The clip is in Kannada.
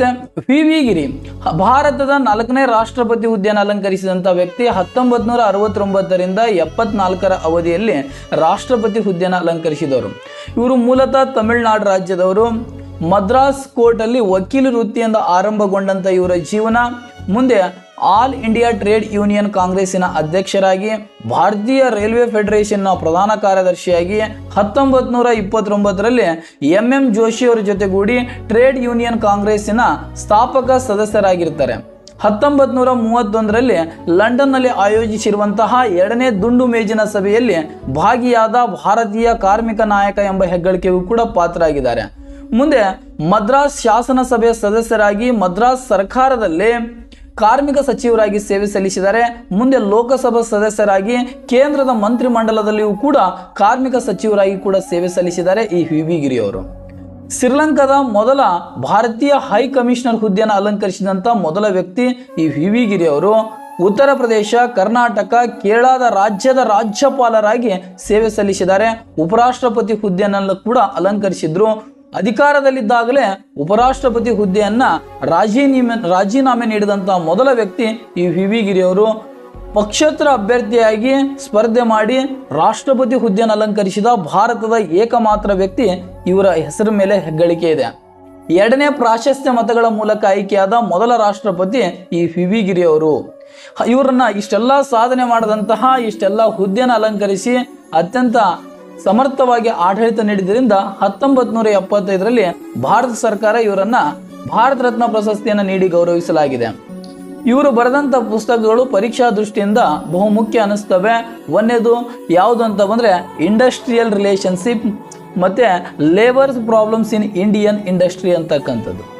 ನಮಸ್ತೆ ವಿ ವಿ ಗಿರಿ ಭಾರತದ ನಾಲ್ಕನೇ ರಾಷ್ಟ್ರಪತಿ ಹುದ್ದೆಯನ್ನು ಅಲಂಕರಿಸಿದಂಥ ವ್ಯಕ್ತಿ ಹತ್ತೊಂಬತ್ತು ನೂರ ಅರವತ್ತೊಂಬತ್ತರಿಂದ ಎಪ್ಪತ್ನಾಲ್ಕರ ಅವಧಿಯಲ್ಲಿ ರಾಷ್ಟ್ರಪತಿ ಹುದ್ದೆಯನ್ನು ಅಲಂಕರಿಸಿದವರು ಇವರು ಮೂಲತಃ ತಮಿಳುನಾಡು ರಾಜ್ಯದವರು. ಮದ್ರಾಸ್ ಕೋರ್ಟಲ್ಲಿ ವಕೀಲ ವೃತ್ತಿಯಿಂದ ಆರಂಭಗೊಂಡಂಥ ಇವರ ಜೀವನ. ಮುಂದೆ ಆಲ್ ಇಂಡಿಯಾ ಟ್ರೇಡ್ ಯೂನಿಯನ್ ಕಾಂಗ್ರೆಸ್ಸಿನ ಅಧ್ಯಕ್ಷರಾಗಿ, ಭಾರತೀಯ ರೈಲ್ವೆ ಫೆಡರೇಷನ್ನ ಪ್ರಧಾನ ಕಾರ್ಯದರ್ಶಿಯಾಗಿ ಹತ್ತೊಂಬತ್ತು ನೂರ ಇಪ್ಪತ್ತೊಂಬತ್ತರಲ್ಲಿ ಎಂ ಎಂ ಜೋಶಿ ಅವರ ಜೊತೆಗೂಡಿ ಟ್ರೇಡ್ ಯೂನಿಯನ್ ಕಾಂಗ್ರೆಸ್ಸಿನ ಸ್ಥಾಪಕ ಸದಸ್ಯರಾಗಿರ್ತಾರೆ. ಹತ್ತೊಂಬತ್ತು ನೂರ ಮೂವತ್ತೊಂದರಲ್ಲಿ ಲಂಡನ್ನಲ್ಲಿ ಆಯೋಜಿಸಿರುವಂತಹ ಎರಡನೇ ದುಂಡು ಮೇಜಿನ ಸಭೆಯಲ್ಲಿ ಭಾಗಿಯಾದ ಭಾರತೀಯ ಕಾರ್ಮಿಕ ನಾಯಕ ಎಂಬ ಹೆಗ್ಗಳಿಕೆಗೂ ಕೂಡ ಪಾತ್ರರಾಗಿದ್ದಾರೆ. ಮುಂದೆ ಮದ್ರಾಸ್ ಶಾಸನ ಸಭೆಯ ಸದಸ್ಯರಾಗಿ ಮದ್ರಾಸ್ ಸರ್ಕಾರದಲ್ಲಿ ಕಾರ್ಮಿಕ ಸಚಿವರಾಗಿ ಸೇವೆ ಸಲ್ಲಿಸಿದ್ದಾರೆ ಮುಂದೆ ಲೋಕಸಭಾ ಸದಸ್ಯರಾಗಿ, ಕೇಂದ್ರದ ಮಂತ್ರಿಮಂಡಲದಲ್ಲಿಯೂ ಕೂಡ ಕಾರ್ಮಿಕ ಸಚಿವರಾಗಿ ಕೂಡ ಸೇವೆ ಸಲ್ಲಿಸಿದ್ದಾರೆ ಈ ವಿ ವಿ ಗಿರಿ ಅವರು ಶ್ರೀಲಂಕಾದ ಮೊದಲ ಭಾರತೀಯ ಹೈ ಕಮಿಷನರ್ ಹುದ್ದೆಯನ್ನು ಅಲಂಕರಿಸಿದಂಥ ಮೊದಲ ವ್ಯಕ್ತಿ ಈ ವಿ ವಿ ಗಿರಿ ಅವರು ಉತ್ತರ ಪ್ರದೇಶ, ಕರ್ನಾಟಕ, ಕೇರಳದ ರಾಜ್ಯದ ರಾಜ್ಯಪಾಲರಾಗಿ ಸೇವೆ ಸಲ್ಲಿಸಿದ್ದಾರೆ. ಉಪರಾಷ್ಟ್ರಪತಿ ಹುದ್ದೆಯನ್ನೆಲ್ಲ ಕೂಡ ಅಲಂಕರಿಸಿದ್ರು. ಅಧಿಕಾರದಲ್ಲಿದ್ದಾಗಲೇ ಉಪರಾಷ್ಟ್ರಪತಿ ಹುದ್ದೆಯನ್ನ ರಾಜೀನಾಮೆ ರಾಜೀನಾಮೆ ನೀಡಿದಂತಹ ಮೊದಲ ವ್ಯಕ್ತಿ ಈ ವಿ ವಿ ಗಿರಿಯವರು ಪಕ್ಷೇತರ ಅಭ್ಯರ್ಥಿಯಾಗಿ ಸ್ಪರ್ಧೆ ಮಾಡಿ ರಾಷ್ಟ್ರಪತಿ ಹುದ್ದೆಯನ್ನು ಅಲಂಕರಿಸಿದ ಭಾರತದ ಏಕಮಾತ್ರ ವ್ಯಕ್ತಿ ಇವರ ಹೆಸರು ಮೇಲೆ ಹೆಗ್ಗಳಿಕೆ ಇದೆ. ಎರಡನೇ ಪ್ರಾಶಸ್ತ್ಯ ಮತಗಳ ಮೂಲಕ ಆಯ್ಕೆಯಾದ ಮೊದಲ ರಾಷ್ಟ್ರಪತಿ ಈ ವಿ ವಿ ಗಿರಿಯವರು ಇವರನ್ನ ಇಷ್ಟೆಲ್ಲ ಸಾಧನೆ ಮಾಡಿದಂತಹ ಇಷ್ಟೆಲ್ಲ ಹುದ್ದೆಯನ್ನು ಅಲಂಕರಿಸಿ ಅತ್ಯಂತ ಸಮರ್ಥವಾಗಿ ಆಡಳಿತ ನೀಡಿದ್ದರಿಂದ ಹತ್ತೊಂಬತ್ ನೂರ ಎಪ್ಪತ್ತೈದರಲ್ಲಿ ಭಾರತ ಸರ್ಕಾರ ಇವರನ್ನ ಭಾರತ ರತ್ನ ಪ್ರಶಸ್ತಿಯನ್ನು ನೀಡಿ ಗೌರವಿಸಲಾಗಿದೆ. ಇವರು ಬರೆದಂಥ ಪುಸ್ತಕಗಳು ಪರೀಕ್ಷಾ ದೃಷ್ಟಿಯಿಂದ ಬಹುಮುಖ್ಯ ಅನಿಸ್ತವೆ. ಒಂದೇದು ಯಾವುದು ಅಂತ ಬಂದರೆ ಇಂಡಸ್ಟ್ರಿಯಲ್ ರಿಲೇಷನ್ಶಿಪ್ ಮತ್ತು labours problems in Indian industry ಅಂತಕ್ಕಂಥದ್ದು.